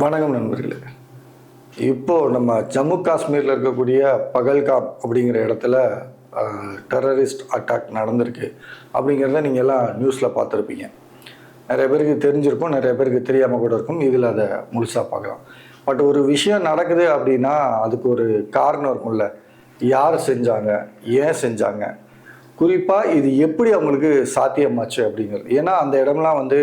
வணக்கம் நண்பர்களே. இப்போ நம்ம ஜம்மு காஷ்மீரில் இருக்கக்கூடிய பகல்காம் அப்படிங்கிற இடத்துல டெரரிஸ்ட் அட்டாக் நடந்திருக்கு அப்படிங்கிறத நீங்கள் எல்லாம் நியூஸில் பார்த்துருப்பீங்க. நிறைய பேருக்கு தெரிஞ்சிருக்கும் நிறைய பேருக்கு தெரியாமல் கூட இருக்கும். இதில் அதை முழுசாக பார்க்கலாம். பட் ஒரு விஷயம் நடக்குது அப்படின்னா அதுக்கு ஒரு காரணம் இருக்கும்ல யார் செஞ்சாங்க ஏன் செஞ்சாங்க? குறிப்பாக இது எப்படி அவங்களுக்கு சாத்தியமாச்சு அப்படிங்கிறது. ஏன்னா அந்த இடம்லாம் வந்து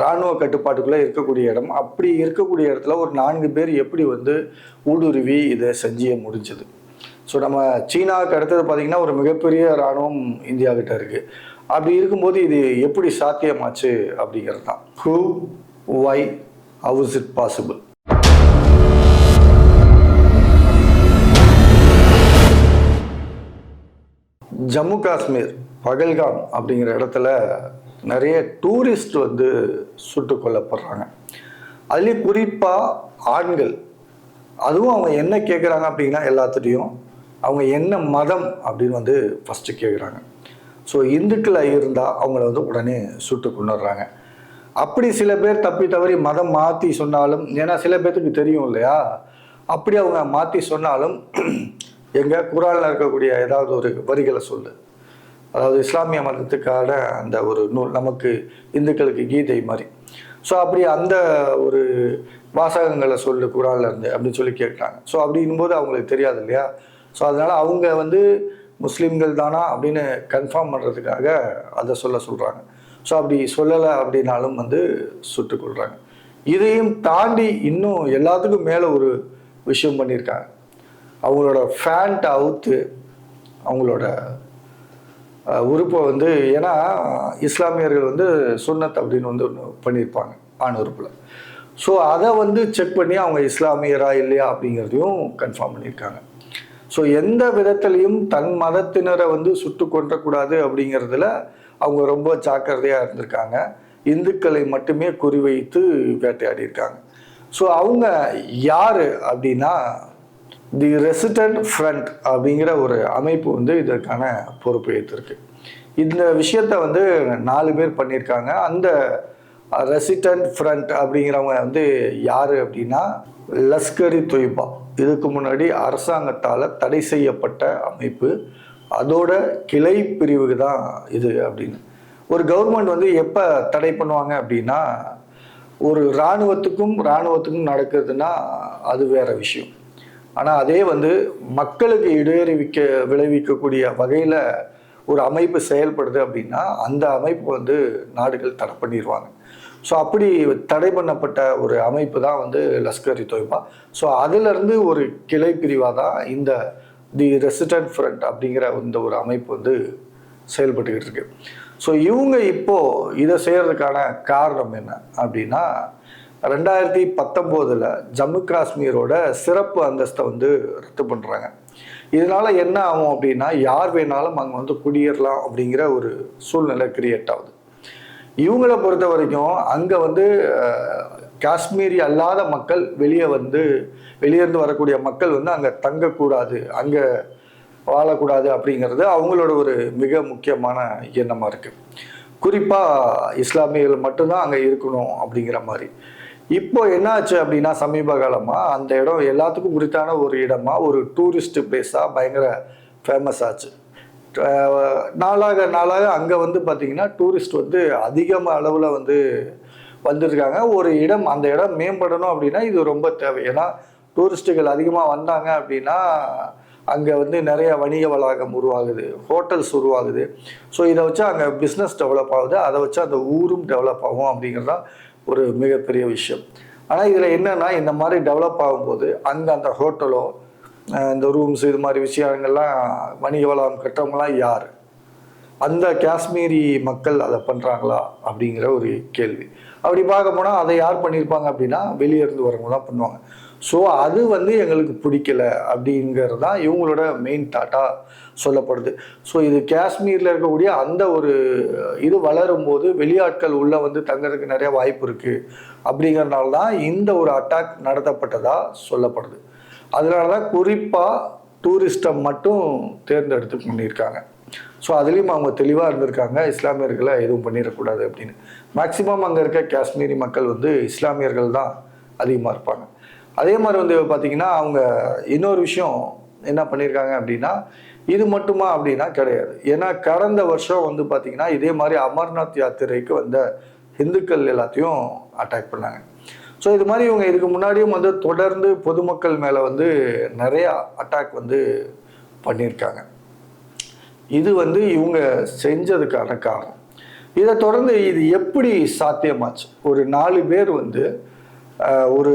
இராணுவ கட்டுப்பாட்டுக்குள்ளே இருக்கக்கூடிய இடம். அப்படி இருக்கக்கூடிய இடத்துல ஒரு நான்கு பேர் எப்படி வந்து ஊடுருவி இதை செஞ்சிய முடிஞ்சது? ஸோ நம்ம சீனாவுக்கு அடுத்தது பார்த்திங்கன்னா ஒரு மிகப்பெரிய இராணுவம் இந்தியா கிட்ட இருக்குது அப்படி இருக்கும்போது இது எப்படி சாத்தியமாச்சு அப்படிங்கிறது தான் who why how is it possible Jammu Kashmir Pahalgam அப்படிங்கிற இடத்துல நிறைய டூரிஸ்ட் வந்து சுட்டு கொல்லப்படுறாங்க. அதுலேயும் குறிப்பாக ஆண்கள். அதுவும் அவங்க என்ன கேட்குறாங்க அப்படின்னா எல்லாத்துட்டையும் அவங்க என்ன மதம் அப்படின்னு வந்து ஃபஸ்ட்டு கேட்குறாங்க ஸோ இந்துக்களாக இருந்தால் அவங்கள வந்து உடனே சுட்டு கொண்டுடுறாங்க அப்படி சில பேர் தப்பி தவறி மதம் மாற்றி சொன்னாலும் ஏன்னா சில பேர்த்துக்கு தெரியும் இல்லையா? அப்படி அவங்க மாற்றி சொன்னாலும் எங்கள் குரானில் இருக்கக்கூடிய ஏதாவது ஒரு வரிகளை சொல்லு. அதாவது இஸ்லாமிய மதத்துக்கான அந்த ஒரு நூல் நமக்கு இந்துக்களுக்கு கீதை மாதிரி. ஸோ அப்படி அந்த ஒரு வாசகங்களை சொல்லு குரானில் இருந்து அப்படின்னு சொல்லி கேட்குறாங்க. ஸோ அப்படிங்கும்போது அவங்களுக்கு தெரியாது இல்லையா? ஸோ அதனால் அவங்க வந்து முஸ்லீம்கள் தானா அப்படின்னு கன்ஃபார்ம் பண்ணுறதுக்காக அதை சொல்ல சொல்கிறாங்க ஸோ அப்படி சொல்லலை அப்படின்னாலும் வந்து சுட்டுக்கொள்கிறாங்க இதையும் தாண்டி இன்னும் எல்லாத்துக்கும் மேலே ஒரு விஷயம் பண்ணியிருக்காங்க. அவங்களோட ஃபேண்ட் அவுத்து அவங்களோட உறுப்பை வந்து ஏன்னா இஸ்லாமியர்கள் வந்து சுன்னத் அப்படின்னு வந்து ஒன்று பண்ணியிருப்பாங்க ஆண் உறுப்பில். ஸோ அதை வந்து செக் பண்ணி அவங்க இஸ்லாமியரா இல்லையா அப்படிங்கிறதையும் கன்ஃபார்ம் பண்ணியிருக்காங்க ஸோ எந்த விதத்திலையும் தன் மதத்தினரை வந்து சுட்டு கொன்றக்கூடாது அப்படிங்கிறதுல அவங்க ரொம்ப ஜாக்கிரதையாக இருந்திருக்காங்க. இந்துக்களை மட்டுமே குறிவைத்து வேட்டையாடி இருக்காங்க ஸோ அவங்க யார் அப்படின்னா தி ரெசிடென்ட் ஃப்ரண்ட் அப்படிங்கிற ஒரு அமைப்பு வந்து இதற்கான பொறுப்பு ஏற்றிருக்கு. இந்த விஷயத்த வந்து நாலு பேர் பண்ணியிருக்காங்க. அந்த ரெசிடென்ட் ஃப்ரண்ட் அப்படிங்கிறவங்க வந்து யார் அப்படின்னா லஷ்கரி தொய்பா. இதுக்கு முன்னாடி அரசாங்கத்தால் தடை செய்யப்பட்ட அமைப்பு. அதோட கிளை பிரிவுக்கு தான் இது அப்படின்னு. ஒரு கவர்மெண்ட் வந்து எப்போ தடை பண்ணுவாங்க அப்படின்னா ஒரு இராணுவத்துக்கும் இராணுவத்துக்கும் நடக்குதுன்னா அது வேற விஷயம். ஆனால் அதே வந்து மக்களுக்கு இடையறிவிக்க விளைவிக்கக்கூடிய வகையில் ஒரு அமைப்பு செயல்படுது அப்படின்னா அந்த அமைப்பு வந்து நாடுகள் தடை பண்ணிடுவாங்க ஸோ அப்படி தடை பண்ணப்பட்ட ஒரு அமைப்பு தான் வந்து லஷ்கர் இ தொய்பா. ஸோ அதிலிருந்து ஒரு கிளை பிரிவாக தான் இந்த தி ரெசிடென்ட் ஃப்ரண்ட் அப்படிங்கிற இந்த ஒரு அமைப்பு வந்து செயல்பட்டுக்கிட்டு இருக்கு. ஸோ இவங்க இப்போது இதை செய்கிறதுக்கான காரணம் என்ன அப்படின்னா ரெண்டாயிரத்தி பத்தொம்போதில் ஜம்மு காஷ்மீரோட சிறப்பு அந்தஸ்தை வந்து ரத்து பண்ணுறாங்க இதனால் என்ன ஆகும் அப்படின்னா யார் வேணாலும் அங்கே வந்து குடியேறலாம் அப்படிங்கிற ஒரு சூழ்நிலை கிரியேட் ஆகுது. இவங்களை பொறுத்த வரைக்கும் அங்கே வந்து காஷ்மீரி அல்லாத மக்கள் வெளியே வந்து வெளியேருந்து வரக்கூடிய மக்கள் வந்து அங்கே தங்கக்கூடாது அங்கே வாழக்கூடாது அப்படிங்கிறது அவங்களோட ஒரு மிக முக்கியமான எண்ணமாக இருக்குது குறிப்பாக இஸ்லாமியர்கள் மட்டும்தான் அங்கே இருக்கணும் அப்படிங்கிற மாதிரி. இப்போ என்னாச்சு அப்படின்னா சமீப காலமாக அந்த இடம் எல்லாத்துக்கும் குறித்தான ஒரு இடமா ஒரு டூரிஸ்ட் பிளேஸாக பயங்கர ஃபேமஸ் ஆச்சு. நாளாக நாளாக அங்கே வந்து பார்த்திங்கன்னா டூரிஸ்ட் வந்து அதிகமாக அளவில் வந்து வந்திருக்காங்க. ஒரு இடம் அந்த இடம் மேம்படணும் அப்படின்னா இது ரொம்ப தேவை. ஏன்னா டூரிஸ்ட்டுகள் அதிகமாக வந்தாங்க அப்படின்னா அங்கே வந்து நிறைய வணிக வளாகம் உருவாகுது ஹோட்டல்ஸ் உருவாகுது. ஸோ இதை வச்சு அங்கே பிஸ்னஸ் டெவலப் ஆகுது. அதை வச்சு அந்த ஊரும் டெவலப் ஆகும் அப்படிங்கிறது தான் ஒரு மிகப்பெரிய விஷயம். ஆனால் இதில் என்னென்னா இந்த மாதிரி டெவலப் ஆகும்போது அங்கே அந்த ஹோட்டலோ இந்த ரூம்ஸ் இது மாதிரி விஷயங்கள்லாம் வணிக வளம் கட்டவங்களாம் யார்? அந்த காஷ்மீரி மக்கள் அதை பண்ணுறாங்களா அப்படிங்கிற ஒரு கேள்வி. அப்படி பார்க்க போனால் அதை யார் பண்ணியிருப்பாங்க அப்படின்னா வெளியே இருந்து வரவங்க தான் பண்ணுவாங்க. ஸோ அது வந்து எங்களுக்கு பிடிக்கல அப்படிங்கிறது தான் இவங்களோட மெயின் தாட்டாக சொல்லப்படுது. ஸோ இது காஷ்மீரில் இருக்கக்கூடிய அந்த ஒரு இது வளரும் போது வெளியாட்கள் உள்ளே வந்து தங்கிறதுக்கு நிறைய வாய்ப்பு இருக்குது அப்படிங்கிறனால தான் இந்த ஒரு அட்டாக் நடத்தப்பட்டதாக சொல்லப்படுது. அதனால தான் குறிப்பாக டூரிஸ்ட்டை மட்டும் தேர்ந்தெடுத்து பண்ணியிருக்காங்க. ஸோ அதுலேயும் அவங்க தெளிவாக இருந்திருக்காங்க. இஸ்லாமியர்களை எதுவும் பண்ணிடக்கூடாது அப்படின்னு. மேக்சிமம் அங்கே இருக்க காஷ்மீரி மக்கள் வந்து இஸ்லாமியர்கள் தான் அதிகமாக இருப்பாங்க. அதே மாதிரி வந்து பார்த்தீங்கன்னா அவங்க இன்னொரு விஷயம் என்ன பண்ணியிருக்காங்க அப்படின்னா இது மட்டுமா அப்படின்னா கிடையாது. ஏன்னா கடந்த வருஷம் வந்து பார்த்தீங்கன்னா இதே மாதிரி அமர்நாத் யாத்திரைக்கு வந்த இந்துக்கள் எல்லாத்தையும் அட்டாக் பண்ணாங்க. ஸோ இது மாதிரி இவங்க இதுக்கு முன்னாடியும் வந்து தொடர்ந்து பொதுமக்கள் மேலே வந்து நிறையா அட்டாக் வந்து பண்ணியிருக்காங்க இது வந்து இவங்க செஞ்சதுக்கான காரணம். இதை தொடர்ந்து இது எப்படி சாத்தியமாச்சு? ஒரு நாலு பேர் வந்து ஒரு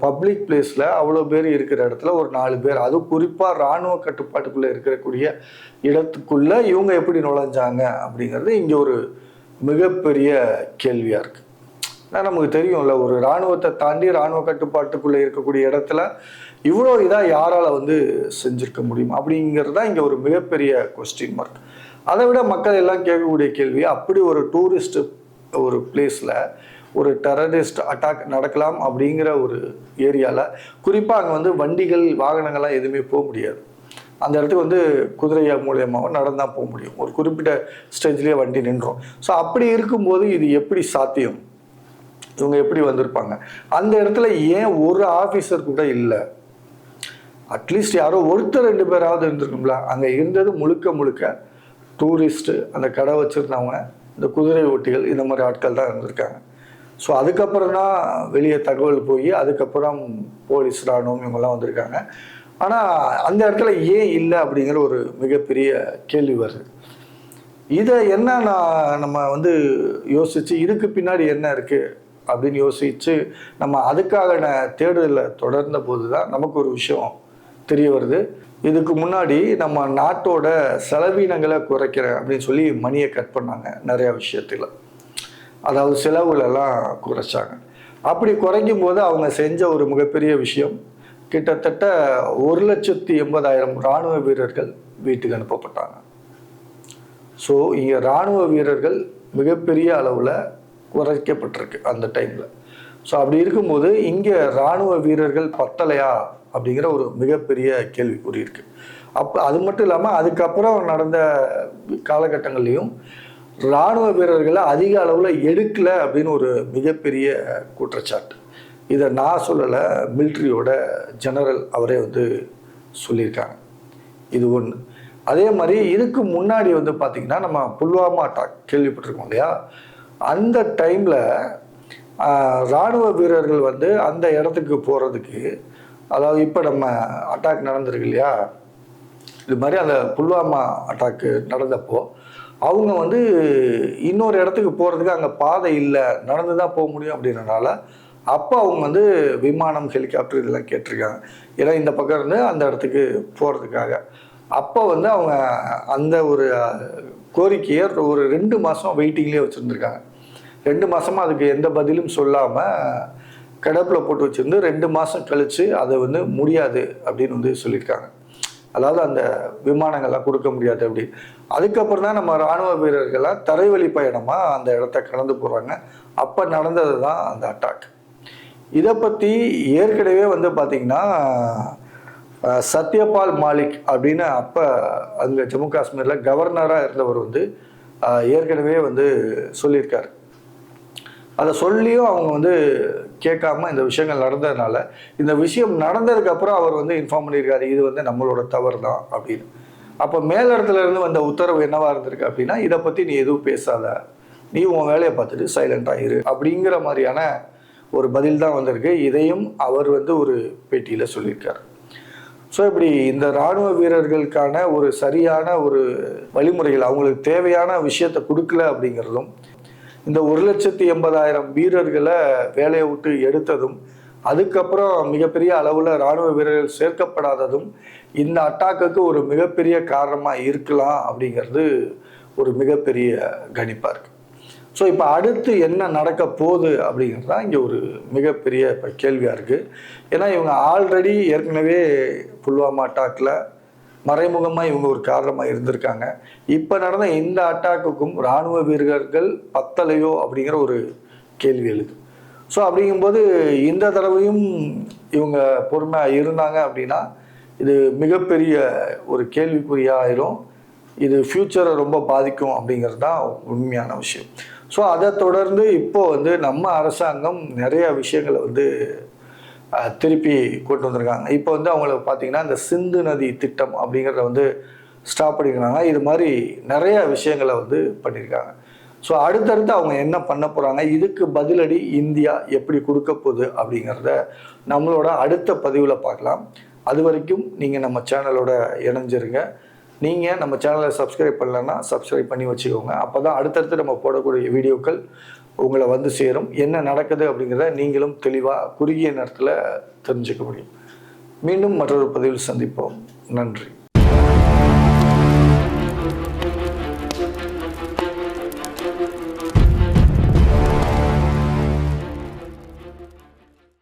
பப்ளிக் பிளேஸில் அவ்வளோ பேர் இருக்கிற இடத்துல ஒரு நாலு பேர். அதுவும் குறிப்பாக இராணுவ கட்டுப்பாட்டுக்குள்ளே இருக்கக்கூடிய இடத்துக்குள்ளே இவங்க எப்படி நுழைஞ்சாங்க அப்படிங்கிறது இங்கே ஒரு மிகப்பெரிய கேள்வியாக இருக்குது ஏன்னா நமக்கு தெரியும்ல ஒரு இராணுவத்தை தாண்டி இராணுவ கட்டுப்பாட்டுக்குள்ளே இருக்கக்கூடிய இடத்துல இவ்வளோ இதாக யாரால் வந்து செஞ்சுருக்க முடியும் அப்படிங்கிறது தான் இங்கே ஒரு மிகப்பெரிய கொஸ்டின் மார்க் அதை விட மக்கள் எல்லாம் கேட்கக்கூடிய கேள்வி அப்படி ஒரு டூரிஸ்ட் ஒரு பிளேஸில் ஒரு டெரரிஸ்ட் அட்டாக் நடக்கலாம் அப்படிங்கிற ஒரு ஏரியாவில் குறிப்பாக அங்கே வந்து வண்டிகள் வாகனங்கள்லாம் எதுவுமே போக முடியாது. அந்த இடத்துக்கு வந்து குதிரை மூலியமாகவும் நடந்தால் போக முடியும். ஒரு குறிப்பிட்ட ஸ்டேஜ்லேயே வண்டி நின்றோம். ஸோ அப்படி இருக்கும்போது இது எப்படி சாத்தியம்? இவங்க எப்படி வந்திருப்பாங்க? அந்த இடத்துல ஏன் ஒரு ஆஃபீஸர் கூட இல்லை? அட்லீஸ்ட் யாரோ ஒருத்தர் ரெண்டு பேராவது இருந்திருக்கும்ல. அங்கே இருந்தது முழுக்க முழுக்க டூரிஸ்ட்டு அந்த கடை வச்சுருந்தவங்க இந்த குதிரை ஓட்டிகள் இந்த மாதிரி ஆட்கள் தான் இருந்திருக்காங்க. ஸோ அதுக்கப்புறம் தான் வெளியே தகவல் போய் அதுக்கப்புறம் போலீஸ் ராணுவம் இவங்கெல்லாம் வந்திருக்காங்க. ஆனால் அந்த இடத்துல ஏன் இல்லை அப்படிங்கிற ஒரு மிகப்பெரிய கேள்வி வருது. இதை என்ன நான் நம்ம வந்து யோசித்து இதுக்கு பின்னாடி என்ன இருக்குது அப்படின்னு யோசித்து நம்ம அதுக்காக தேடுதலை தொடர்ந்த போது தான் நமக்கு ஒரு விஷயம் தெரிய வருது. இதுக்கு முன்னாடி நம்ம நாட்டோட செலவினங்களை குறைக்கிறேன் அப்படின்னு சொல்லி மணியை கட் பண்ணாங்க நிறையா விஷயத்தில். அதாவது செலவுகளெல்லாம் குறைச்சாங்க. அப்படி குறைக்கும் போது அவங்க செஞ்ச ஒரு மிகப்பெரிய விஷயம் கிட்டத்தட்ட ஒரு லட்சத்தி எண்பதாயிரம் இராணுவ வீரர்கள் வீட்டுக்கு அனுப்பப்பட்டாங்க. ஸோ இங்கே இராணுவ வீரர்கள் மிகப்பெரிய அளவில் குறைக்கப்பட்டிருக்கு அந்த டைமில் ஸோ அப்படி இருக்கும்போது இங்கே இராணுவ வீரர்கள் பத்தலையா அப்படிங்கிற ஒரு மிகப்பெரிய கேள்விக்குறி இருக்குது அப்போ அது மட்டும் இல்லாமல் அதுக்கப்புறம் நடந்த காலகட்டங்கள்லையும் இராணுவ வீரர்களை அதிக அளவில் எடுக்கலை அப்படின்னு ஒரு மிகப்பெரிய குற்றச்சாட்டு. இதை நான் சொல்லலை மிலிட்ரியோட ஜெனரல் அவரே வந்து சொல்லியிருக்காங்க. இது ஒன்று அதே மாதிரி இதுக்கு முன்னாடி வந்து பார்த்திங்கன்னா நம்ம புல்வாமா அட்டாக் கேள்விப்பட்டிருக்கோம் இல்லையா? அந்த டைமில் இராணுவ வீரர்கள் வந்து அந்த இடத்துக்கு போகிறதுக்கு அதாவது இப்போ நம்ம அட்டாக் நடந்திருக்கு இல்லையா? இது மாதிரி அந்த புல்வாமா அட்டாக்கு நடந்தப்போ அவங்க வந்து இன்னொரு இடத்துக்கு போகிறதுக்கு அங்கே பாதை இல்லை நடந்து தான் போக முடியும் அப்படின்றனால அப்போ அவங்க வந்து விமானம் ஹெலிகாப்டர் இதெல்லாம் கேட்டிருக்காங்க. ஏன்னா இந்த பக்கம் இருந்து அந்த இடத்துக்கு போகிறதுக்காக அப்போ வந்து அவங்க அந்த ஒரு கோரிக்கையை ஒரு ரெண்டு மாதம் வெயிட்டிங்லேயே வச்சுருந்துருக்காங்க. ரெண்டு மாதமாக அதுக்கு எந்த பதிலும் சொல்லாமல் கடப்பில் போட்டு வச்சுருந்து ரெண்டு மாதம் கழித்து அதை வந்து முடியாது அப்படின்னு வந்து சொல்லியிருக்காங்க. அதாவது அந்த விமானங்கள்லாம் கொடுக்க முடியாது அப்படி. அதுக்கப்புறம் தான் நம்ம இராணுவ வீரர்கள்லாம் தரைவழி பயணமாக அந்த இடத்த கடந்து போகிறாங்க அப்போ நடந்தது தான் அந்த அட்டாக் இதை பற்றி ஏற்கனவே வந்து பார்த்திங்கன்னா சத்யபால் மாலிக் அப்படின்னு அப்போ அங்கே ஜம்மு காஷ்மீரில் கவர்னராக இருந்தவர் வந்து ஏற்கனவே வந்து சொல்லியிருக்கார். அதை சொல்லியும் அவங்க வந்து கேட்காம இந்த விஷயங்கள் நடந்ததுனால இந்த விஷயம் நடந்ததுக்கப்புறம் அவர் வந்து இன்ஃபார்ம் பண்ணியிருக்காரு இது வந்து நம்மளோட தவறு தான் அப்படின்னு. அப்போ மேலிடத்துல இருந்து வந்த உத்தரவு என்னவா இருந்திருக்கு அப்படின்னா இதை பற்றி நீ எதுவும் பேசாத. நீ உன் வேலையை பார்த்துட்டு சைலண்டாக இரு அப்படிங்கிற மாதிரியான ஒரு பதில் தான் வந்திருக்கு. இதையும் அவர் வந்து ஒரு பேட்டியில் சொல்லியிருக்காரு. ஸோ இப்படி இந்த இராணுவ வீரர்களுக்கான ஒரு சரியான ஒரு வழிமுறைகள் அவங்களுக்கு தேவையான விஷயத்தை கொடுக்கல அப்படிங்கிறதும் இந்த ஒரு லட்சத்தி எண்பதாயிரம் வீரர்களை வேலையை விட்டு எடுத்ததும் அதுக்கப்புறம் மிகப்பெரிய அளவில் இராணுவ வீரர்கள் சேர்க்கப்படாததும் இந்த அட்டாக்குக்கு ஒரு மிகப்பெரிய காரணமாக இருக்கலாம் அப்படிங்கிறது ஒரு மிகப்பெரிய கணிப்பாக இருக்குது ஸோ இப்போ அடுத்து என்ன நடக்க போகுது அப்படிங்கிறது தான் இங்கே ஒரு மிகப்பெரிய இப்போ கேள்வியாக இருக்குது ஏன்னா இவங்க ஆல்ரெடி ஏற்கனவே புல்வாமா அட்டாக்கில் மறைமுகமாக இவங்க ஒரு காரணமாக இருந்திருக்காங்க. இப்போ நடந்த இந்த அட்டாக்குக்கும் இராணுவ வீரர்கள் பத்தலையோ அப்படிங்கிற ஒரு கேள்வி எழுது. ஸோ அப்படிங்கும்போது இந்த தடவையும் இவங்க பொறுமையாக இருந்தாங்க அப்படின்னா இது மிகப்பெரிய ஒரு கேள்விக்குறியாயிரும். இது ஃப்யூச்சரை ரொம்ப பாதிக்கும் அப்படிங்கிறது தான் உண்மையான விஷயம். ஸோ அதை தொடர்ந்து இப்போ வந்து நம்ம அரசாங்கம் நிறைய விஷயங்களை வந்து திருப்பி கொண்டு வந்திருக்காங்க. இப்போ வந்து அவங்களுக்கு பார்த்தீங்கன்னா இந்த சிந்து நதி திட்டம் அப்படிங்கிறத வந்து ஸ்டாப் பண்ணியிருக்காங்க இது மாதிரி நிறைய விஷயங்களை வந்து பண்ணியிருக்காங்க ஸோ அடுத்தடுத்து அவங்க என்ன பண்ண போகிறாங்க இதுக்கு பதிலடி இந்தியா எப்படி கொடுக்க போகுது அப்படிங்கிறத நம்மளோட அடுத்த பதிவில் பார்க்கலாம். அது வரைக்கும் நீங்கள் நம்ம சேனலோட இணைஞ்சிருங்க. நீங்கள் நம்ம சேனலை சப்ஸ்கிரைப் பண்ணலன்னா சப்ஸ்கிரைப் பண்ணி வச்சுக்கோங்க. அப்போ தான் அடுத்தடுத்து நம்ம போடக்கூடிய வீடியோக்கள் உங்களை வந்து சேரும். என்ன நடக்குது அப்படிங்கிறத நீங்களும் தெளிவாக குறுகிய நேரத்தில் தெரிஞ்சுக்க முடியும். மீண்டும் மற்றொரு பதிவில் சந்திப்போம். நன்றி.